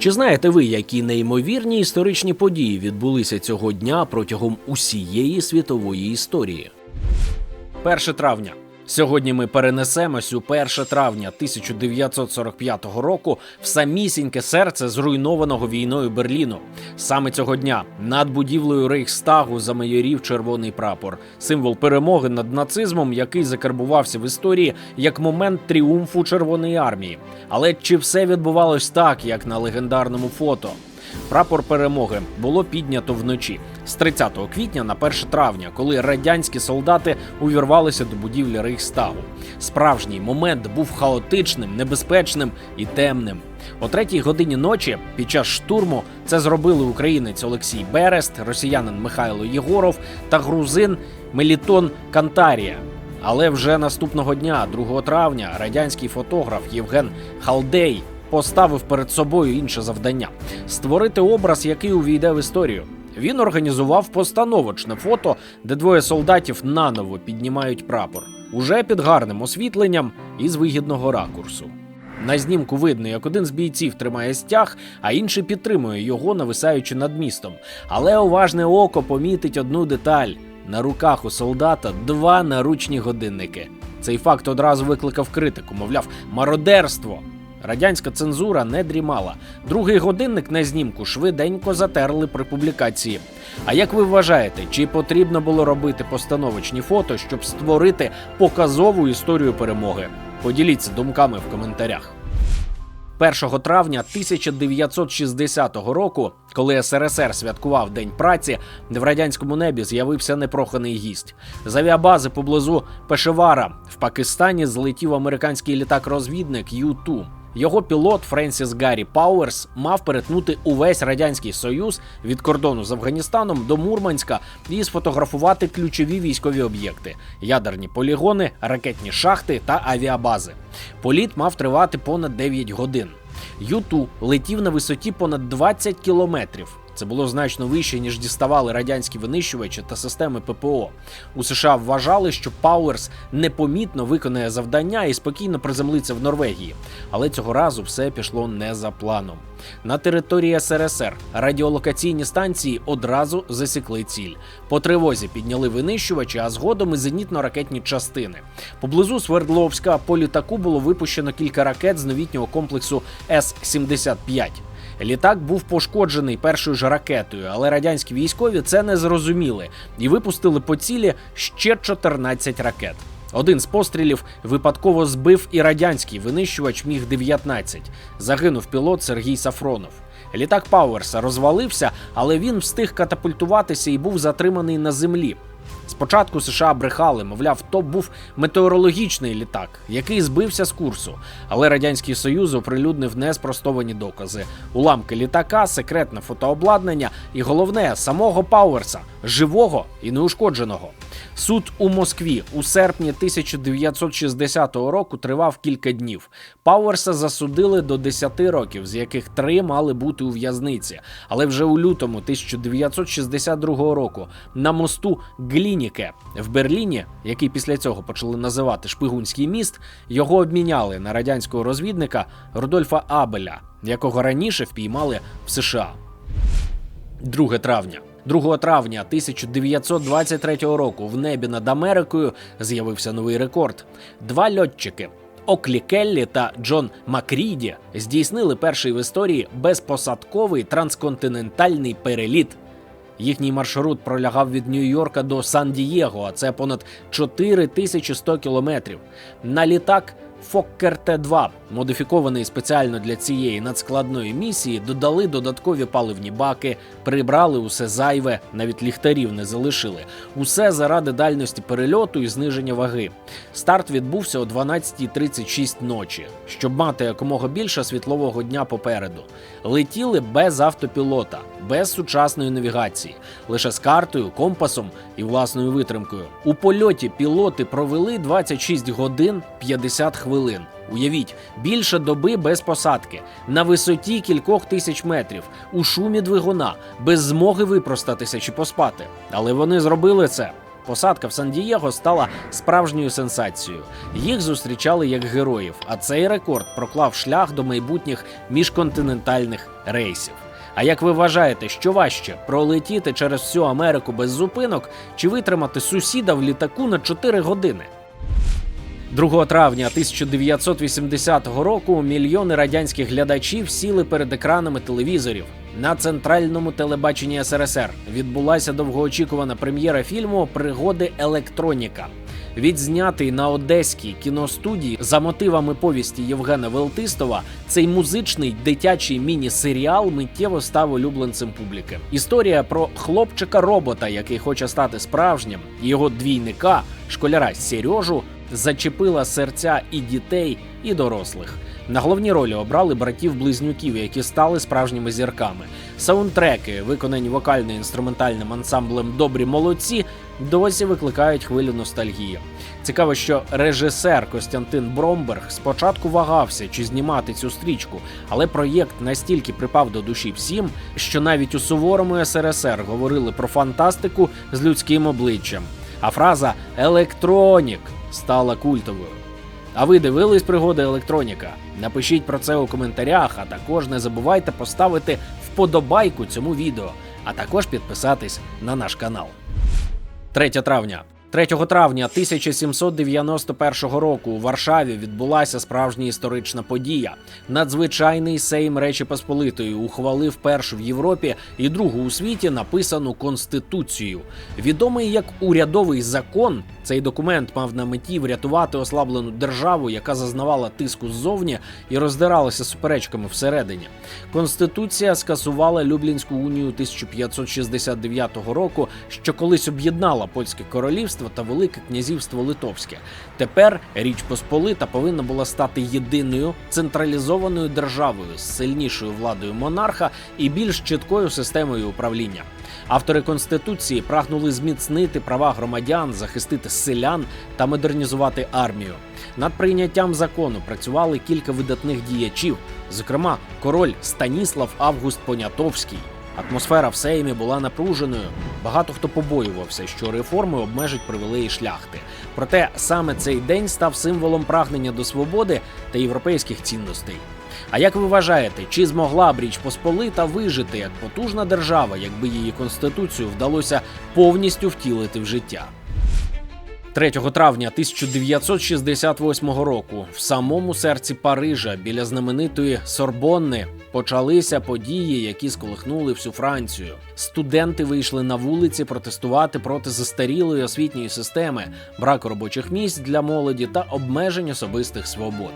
Чи знаєте ви, які неймовірні історичні події відбулися цього дня протягом усієї світової історії? 1 травня. Сьогодні ми перенесемось у 1 травня 1945 року в самісіньке серце зруйнованого війною Берліну. Саме цього дня над будівлею Рейхстагу замайорів червоний прапор, символ перемоги над нацизмом, який закарбувався в історії як момент тріумфу Червоної армії. Але чи все відбувалось так, як на легендарному фото? Прапор перемоги було піднято вночі з 30 квітня на 1 травня, коли радянські солдати увірвалися до будівлі Рейхстагу. Справжній момент був хаотичним, небезпечним і темним. О третій годині ночі під час штурму це зробили українець Олексій Берест, росіянин Михайло Єгоров та грузин Мелітон Кантарія. Але вже наступного дня, 2 травня, радянський фотограф Євген Халдей поставив перед собою інше завдання створити образ, який увійде в історію. Він організував постановочне фото, де двоє солдатів наново піднімають прапор, уже під гарним освітленням і з вигідного ракурсу. На знімку видно, як один з бійців тримає стяг, а інший підтримує його, нависаючи над містом. Але уважне око помітить одну деталь: на руках у солдата два наручні годинники. Цей факт одразу викликав критику, мовляв, мародерство. Радянська цензура не дрімала. Другий годинник на знімку швиденько затерли при публікації. А як ви вважаєте, чи потрібно було робити постановочні фото, щоб створити показову історію перемоги? Поділіться думками в коментарях. 1 травня 1960 року, коли СРСР святкував День праці, в радянському небі з'явився непроханий гість. З авіабази поблизу Пешевара в Пакистані злетів американський літак-розвідник Ю-2. Його пілот Френсіс Гаррі Пауерс мав перетнути увесь радянський союз від кордону з Афганістаном до Мурманська і сфотографувати ключові військові об'єкти: ядерні полігони, ракетні шахти та авіабази. Політ мав тривати понад 9 годин. Юту летів на висоті понад 20 кілометрів. Це було значно вище, ніж діставали радянські винищувачі та системи ППО. У США вважали, що Пауерс непомітно виконає завдання і спокійно приземлиться в Норвегії. Але цього разу все пішло не за планом. На території СРСР радіолокаційні станції одразу засікли ціль. По тривозі підняли винищувачі, а згодом і зенітно-ракетні частини. Поблизу Свердловська по літаку було випущено кілька ракет з новітнього комплексу С-75. Літак був пошкоджений першою ж ракетою, але радянські військові це не зрозуміли і випустили по цілі ще 14 ракет. Один з пострілів випадково збив і радянський винищувач міг 19 Загинув пілот Сергій Сафронов. Літак Пауерса розвалився, але він встиг катапультуватися і був затриманий на землі. Спочатку США брехали, мовляв, то був метеорологічний літак, який збився з курсу. Але радянський союз оприлюднив неспростовані докази: уламки літака, секретне фотообладнання і головне самого Пауерса, живого і неушкодженого. Суд у Москві у серпні 1960 року тривав кілька днів. Пауерса засудили до 10 років, з яких три мали бути у в'язниці. Але вже у лютому 1962 року на мосту Глініке в Берліні, який після цього почали називати Шпигунський міст, його обміняли на радянського розвідника Рудольфа Абеля, якого раніше впіймали в США. 2 травня. 2 травня 1923 року в небі над Америкою з'явився новий рекорд. Два льотчики Оклі Келлі та Джон Макріді здійснили перший в історії безпосадковий трансконтинентальний переліт. Їхній маршрут пролягав від Нью-Йорка до Сан-Дієго, а це понад 4100 кілометрів. На літак Фоккер Т-2, модифікований спеціально для цієї надскладної місії, додали додаткові паливні баки, прибрали усе зайве, навіть ліхтарів не залишили. Усе заради дальності перельоту і зниження ваги. Старт відбувся о 12.36 ночі, щоб мати якомога більше світлового дня попереду. Летіли без автопілота, без сучасної навігації, лише з картою, компасом і власною витримкою. У польоті пілоти провели 26 годин 50 хвилин. Уявіть, більше доби без посадки, на висоті кількох тисяч метрів, у шумі двигуна, без змоги випростатися чи поспати. Але вони зробили це. Посадка в Сан-Дієго стала справжньою сенсацією. Їх зустрічали як героїв, а цей рекорд проклав шлях до майбутніх міжконтинентальних рейсів. А як ви вважаєте, що важче пролетіти через всю Америку без зупинок чи витримати сусіда в літаку на 4 години? 2 травня 1980 року мільйони радянських глядачів сіли перед екранами телевізорів. На центральному телебаченні СРСР відбулася довгоочікувана прем'єра фільму Пригоди електроніка. Відзнятий на одеській кіностудії за мотивами повісті Євгена Велтистова, цей музичний дитячий міні-серіал миттєво став улюбленцем публіки. Історія про хлопчика-робота, який хоче стати справжнім, його двійника, школяра Сережу, зачепила серця і дітей, і дорослих. На головні ролі обрали братів-близнюків, які стали справжніми зірками. Саундтреки, виконані вокально-інструментальним ансамблем Добрі молодці, досі викликають хвилю ностальгії. Цікаво, що режисер Костянтин Бромберг спочатку вагався, чи знімати цю стрічку, але проєкт настільки припав до душі всім, що навіть у суворому СРСР говорили про фантастику з людським обличчям. А фраза електронік стала культовою. А ви дивились пригоди електроніка? Напишіть про це у коментарях, а також не забувайте поставити вподобайку цьому відео, а також підписатись на наш канал. 3 травня. 3 травня 1791 року у Варшаві відбулася справжня історична подія. Надзвичайний Сейм Речі Посполитої ухвалив першу в Європі і другу у світі написану конституцію. Відомий як урядовий закон, цей документ мав на меті врятувати ослаблену державу, яка зазнавала тиску ззовні і роздиралася суперечками всередині. Конституція скасувала Люблінську унію 1569 року, що колись об'єднала польське королівство та Велике князівство Литовське. Тепер Річ Посполита повинна була стати єдиною централізованою державою з сильнішою владою монарха і більш чіткою системою управління. Автори конституції прагнули зміцнити права громадян, захистити селян та модернізувати армію. Над прийняттям закону працювали кілька видатних діячів, зокрема, король Станіслав Август Понятовський. Атмосфера в Сеймі була напруженою. Багато хто побоювався, що реформи обмежать привілеї шляхти. Проте саме цей день став символом прагнення до свободи та європейських цінностей. А як ви вважаєте, чи змогла б Річ Посполита вижити як потужна держава, якби її конституцію вдалося повністю втілити в життя? 3 травня 1968 року в самому серці Парижа біля знаменитої Сорбонни почалися події, які сколихнули всю Францію. Студенти вийшли на вулиці протестувати проти застарілої освітньої системи, браку робочих місць для молоді та обмежень особистих свобод.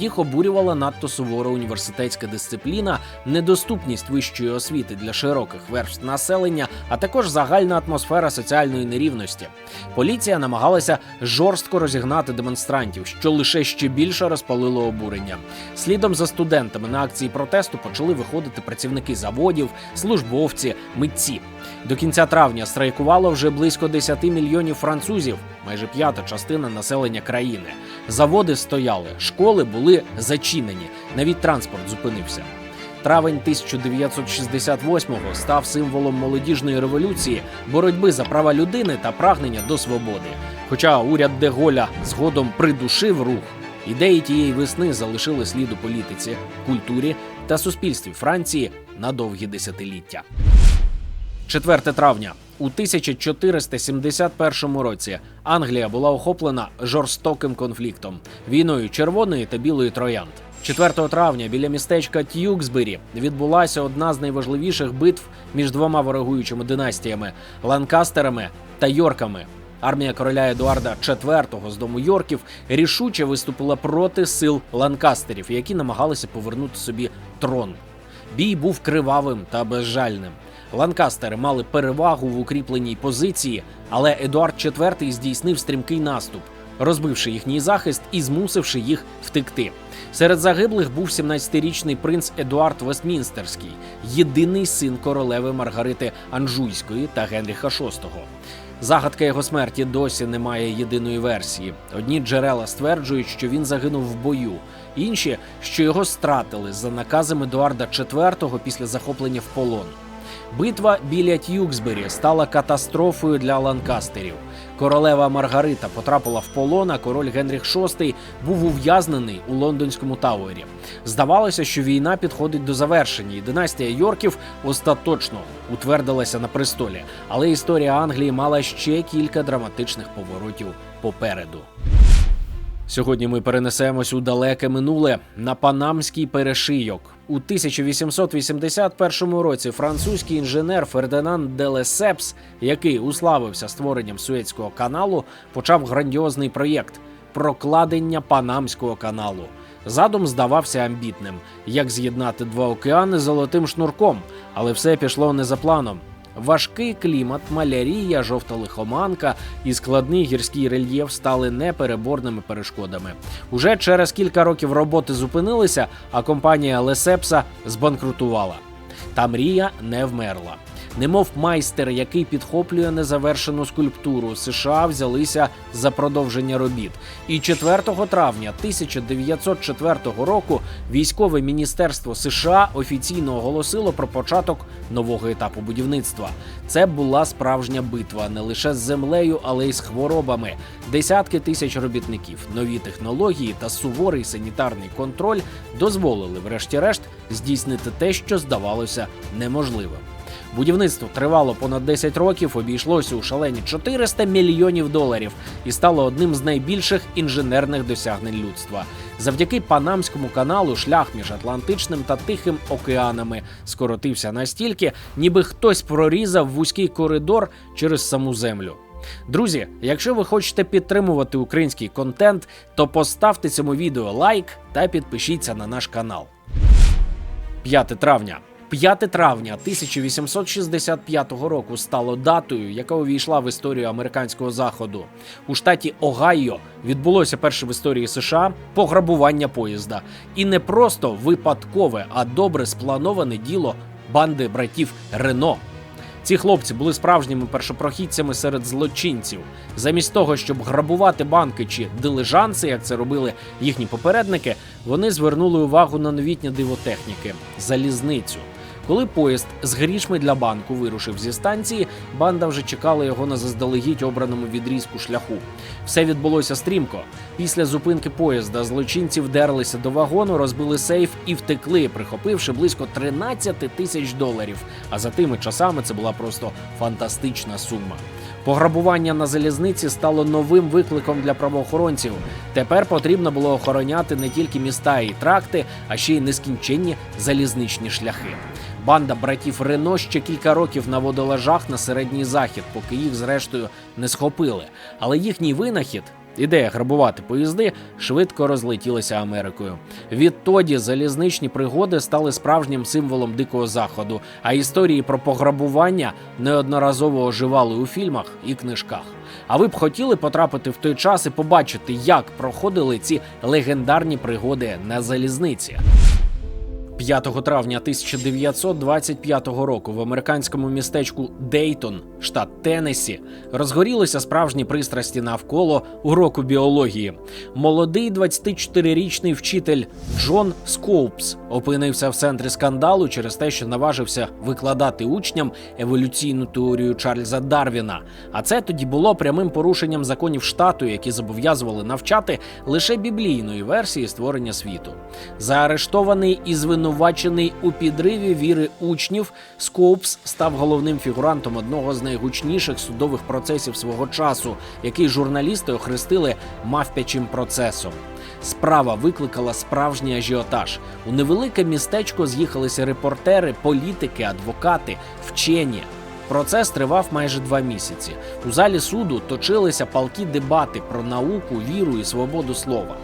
Їх обурювала надто сувора університетська дисципліна, недоступність вищої освіти для широких верств населення, а також загальна атмосфера соціальної нерівності. Поліція намагалася жорстко розігнати демонстрантів, що лише ще більше розпалило обурення. Слідом за студентами на акції протесту почали виходити працівники заводів, службовці, митці. До кінця травня страйкувало вже близько 10 мільйонів французів, майже п'ята частина населення країни. Заводи стояли, школи були зачинені, навіть транспорт зупинився. Травень 1968-го став символом молодіжної революції, боротьби за права людини та прагнення до свободи. Хоча уряд Деголя згодом придушив рух, ідеї тієї весни залишили слід у політиці, культурі та суспільстві Франції на довгі десятиліття. 4 травня у 1471 році Англія була охоплена жорстоким конфліктом війною червоної та білої троянд. 4 травня біля містечка Т'юксбері відбулася одна з найважливіших битв між двома ворогуючими династіями Ланкастерами та Йорками. Армія короля Едуарда IV з дому Йорків рішуче виступила проти сил ланкастерів, які намагалися повернути собі трон. Бій був кривавим та безжальним. Ланкастери мали перевагу в укріпленій позиції, але Едуард IV здійснив стрімкий наступ, розбивши їхній захист і змусивши їх втекти. Серед загиблих був 17-річний принц Едуард Вестмінстерський, єдиний син королеви Маргарити Анжуйської та Генріха VI. Загадка його смерті досі не має єдиної версії. Одні джерела стверджують, що він загинув в бою, інші, що його стратили за наказом Едуарда IV після захоплення в полон. Битва біля Т'юксбері стала катастрофою для ланкастерів. Королева Маргарита потрапила в полон, а король Генріх VI був ув'язнений у лондонському Тауері. Здавалося, що війна підходить до завершення, і династія Йорків остаточно утвердилася на престолі. Але історія Англії мала ще кілька драматичних поворотів попереду. Сьогодні ми перенесемось у далеке минуле на панамський перешийок. У 1881 році французький інженер Фердинанд де Лесепс, який уславився створенням Суецького каналу, почав грандіозний проєкт прокладення Панамського каналу. Задум здавався амбітним, як з'єднати два океани золотим шнурком, але все пішло не за планом. Важкий клімат, малярія, жовта лихоманка і складний гірський рельєф стали непереборними перешкодами. Уже через кілька років роботи зупинилися, а компанія Лесепса збанкрутувала. Та мрія не вмерла. Немов майстер, який підхоплює незавершену скульптуру, США взялися за продовження робіт. І 4 травня 1904 року військове міністерство США офіційно оголосило про початок нового етапу будівництва. Це була справжня битва не лише з землею, але й з хворобами. Десятки тисяч робітників, нові технології та суворий санітарний контроль дозволили, врешті-решт, здійснити те, що здавалося неможливим. Будівництво тривало понад 10 років, обійшлося у шалені 400 мільйонів доларів і стало одним з найбільших інженерних досягнень людства. Завдяки Панамському каналу шлях між Атлантичним та Тихим океанами скоротився настільки, ніби хтось прорізав вузький коридор через саму землю. Друзі, якщо ви хочете підтримувати український контент, то поставте цьому відео лайк та підпишіться на наш канал. 5 травня. 5 травня 1865 року стало датою, яка увійшла в історію американського заходу. У штаті Огайо відбулося перше в історії США пограбування поїзда, і не просто випадкове, а добре сплановане діло банди братів Рено. Ці хлопці були справжніми першопрохідцями серед злочинців. Замість того, щоб грабувати банки чи дилижанси, як це робили їхні попередники, вони звернули увагу на новітнє диво техніки залізницю. Коли поїзд з грішми для банку вирушив зі станції, банда вже чекала його на заздалегідь обраному відрізку шляху. Все відбулося стрімко. Після зупинки поїзда злочинці вдерлися до вагону, розбили сейф і втекли, прихопивши близько 13 тисяч доларів. А за тими часами це була просто фантастична сума. Пограбування на залізниці стало новим викликом для правоохоронців. Тепер потрібно було охороняти не тільки міста і тракти, а ще й нескінченні залізничні шляхи. Банда братів Рено ще кілька років наводила жах на середній захід, поки їх зрештою не схопили. Але їхній винахід. Ідея грабувати поїзди швидко розлетілася Америкою. Відтоді залізничні пригоди стали справжнім символом дикого заходу, а історії про пограбування неодноразово оживали у фільмах і книжках. А ви б хотіли потрапити в той час і побачити, як проходили ці легендарні пригоди на залізниці. 5 травня 1925 року в американському містечку Дейтон, штат Теннессі, розгорілися справжні пристрасті навколо уроку біології. Молодий 24-річний вчитель Джон Скоупс опинився в центрі скандалу через те, що наважився викладати учням еволюційну теорію Чарльза Дарвіна. А це тоді було прямим порушенням законів штату, які зобов'язували навчати лише біблійної версії створення світу. Заарештований і звинувачений у підриві віри учнів, Скоупс став головним фігурантом одного з найгучніших судових процесів свого часу, який журналісти охрестили мавпячим процесом. Справа викликала справжній ажіотаж. У невелике містечко з'їхалися репортери, політики, адвокати, вчені. Процес тривав майже два місяці. У залі суду точилися палкі дебати про науку, віру і свободу слова.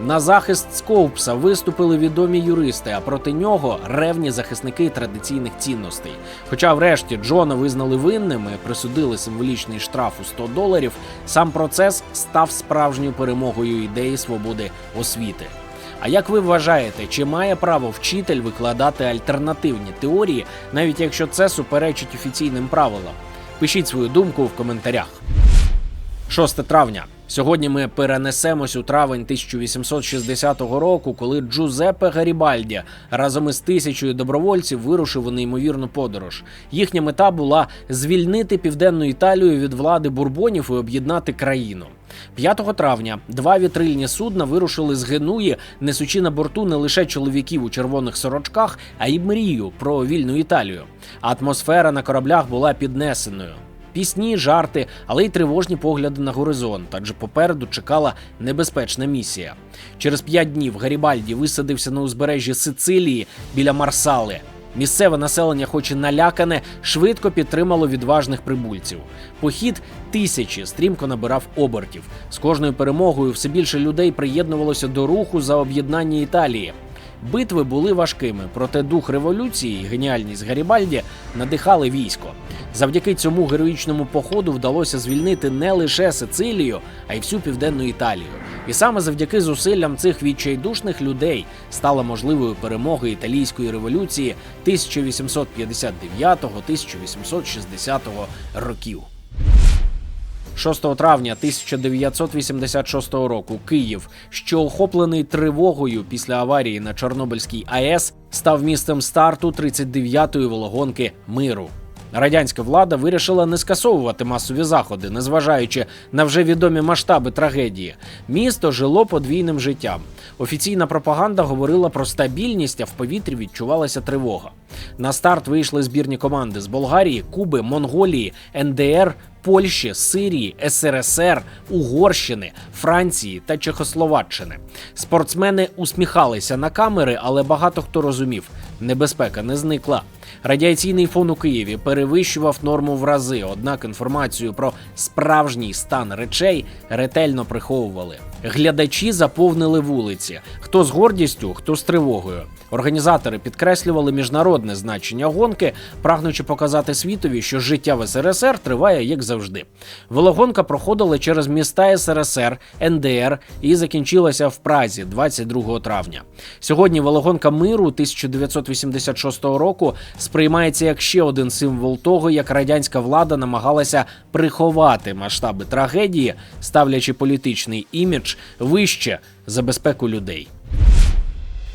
На захист Скоупса виступили відомі юристи, а проти нього ревні захисники традиційних цінностей. Хоча, врешті, Джона визнали винним і присудили символічний штраф у 100 доларів, сам процес став справжньою перемогою ідеї свободи освіти. А як ви вважаєте, чи має право вчитель викладати альтернативні теорії, навіть якщо це суперечить офіційним правилам? Пишіть свою думку в коментарях. 6 травня Сьогодні ми перенесемось у травень 1860 року, коли Джузеппе Гарібальді разом із тисячою добровольців вирушив у неймовірну подорож. Їхня мета була звільнити південну Італію від влади бурбонів і об'єднати країну. 5 травня два вітрильні судна вирушили з Генуї, несучи на борту не лише чоловіків у червоних сорочках, а й мрію про вільну Італію. Атмосфера на кораблях була піднесеною. Пісні, жарти, але й тривожні погляди на горизонт, адже попереду чекала небезпечна місія. Через п'ять днів Гарібальді висадився на узбережжі Сицилії біля Марсали. Місцеве населення, хоч і налякане, швидко підтримало відважних прибульців. Похід тисячі стрімко набирав обертів. З кожною перемогою все більше людей приєднувалося до руху за об'єднання Італії. Битви були важкими, проте дух революції геніальність Гарібальді надихали військо. Завдяки цьому героїчному походу вдалося звільнити не лише Сицилію, а й всю південну Італію. І саме завдяки зусиллям цих відчайдушних людей стала можливою перемога італійської революції 1859-1860 років. 6 травня 1986 року Київ, що охоплений тривогою після аварії на Чорнобильській АЕС, став місцем старту 39-ї вологонки миру. Радянська влада вирішила не скасовувати масові заходи, незважаючи на вже відомі масштаби трагедії. Місто жило подвійним життям. Офіційна пропаганда говорила про стабільність, а в повітрі відчувалася тривога. На старт вийшли збірні команди з Болгарії, Куби, Монголії, НДР, Польщі, Сирії, СРСР, Угорщини, Франції та Чехословаччини. Спортсмени усміхалися на камери, але багато хто розумів, небезпека не зникла. Радіаційний фон у Києві перевищував норму в рази, однак інформацію про справжній стан речей ретельно приховували. Глядачі заповнили вулиці, хто з гордістю, хто з тривогою. Організатори підкреслювали міжнародне значення гонки, прагнучи показати світові, що життя в СРСР триває як завжди. Велогонка проходила через міста СРСР, НДР і закінчилася в Празі 22 травня. Сьогодні велогонка миру 1986 року сприймається як ще один символ того, як радянська влада намагалася приховати масштаби трагедії, ставлячи політичний імідж вище за безпеку людей.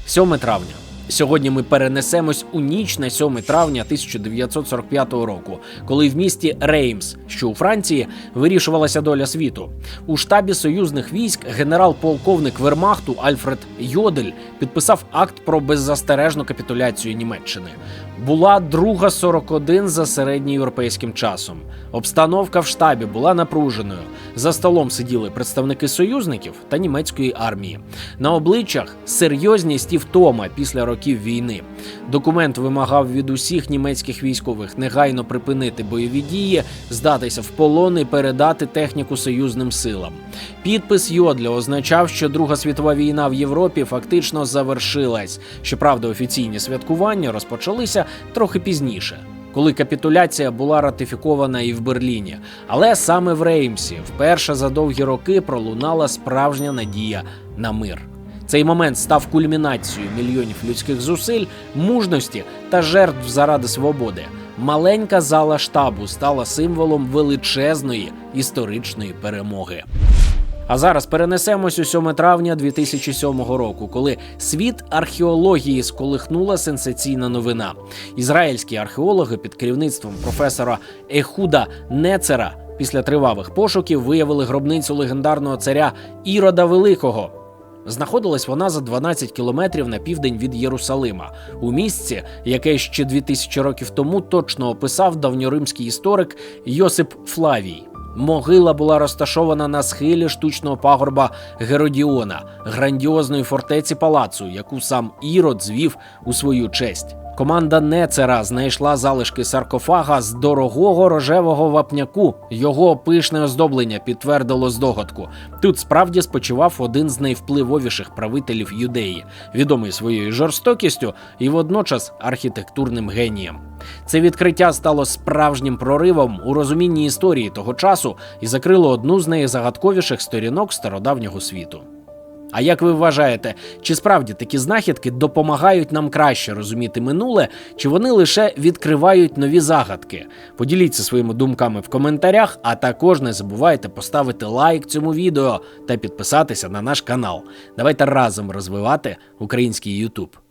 7 травня. Сьогодні ми перенесемось у ніч на 7 травня 1945 року, коли в місті Реймс, що у Франції, вирішувалася доля світу. У штабі союзних військ генерал-полковник Вермахту Альфред Йодель підписав акт про беззастережну капітуляцію Німеччини. Була друга 41 за середньоєвропейським часом. Обстановка в штабі була напруженою. За столом сиділи представники союзників та німецької армії. На обличчях серйозність і втома після років війни. Документ вимагав від усіх німецьких військових негайно припинити бойові дії, здатися в полон і передати техніку союзним силам. Підпис Йодля означав, що Друга світова війна в Європі фактично завершилась. Щоправда, офіційні святкування розпочалися трохи пізніше. Коли капітуляція була ратифікована і в Берліні, але саме в Реймсі вперше за довгі роки пролунала справжня надія на мир. Цей момент став кульмінацією мільйонів людських зусиль, мужності та жертв заради свободи. Маленька зала штабу стала символом величезної історичної перемоги. А зараз перенесемось у 7 травня 2007 року, коли світ археології сколихнула сенсаційна новина. Ізраїльські археологи під керівництвом професора Ехуда Нецера після тривалих пошуків виявили гробницю легендарного царя Ірода Великого. Знаходилась вона за 12 кілометрів на південь від Єрусалима, у місці, яке ще 2000 років тому точно описав давньоримський історик Йосип Флавій. Могила була розташована на схилі штучного пагорба Геродіона, грандіозної фортеці палацу, яку сам Ірод звів у свою честь. Команда Нецера знайшла залишки саркофага з дорогого рожевого вапняку. Його пишне оздоблення підтвердило здогадку. Тут справді спочивав один з найвпливовіших правителів юдеї, відомий своєю жорстокістю і водночас архітектурним генієм. Це відкриття стало справжнім проривом у розумінні історії того часу і закрило одну з найзагадковіших сторінок стародавнього світу. А як ви вважаєте, чи справді такі знахідки допомагають нам краще розуміти минуле, чи вони лише відкривають нові загадки? Поділіться своїми думками в коментарях, а також не забувайте поставити лайк цьому відео та підписатися на наш канал. Давайте разом розвивати український YouTube.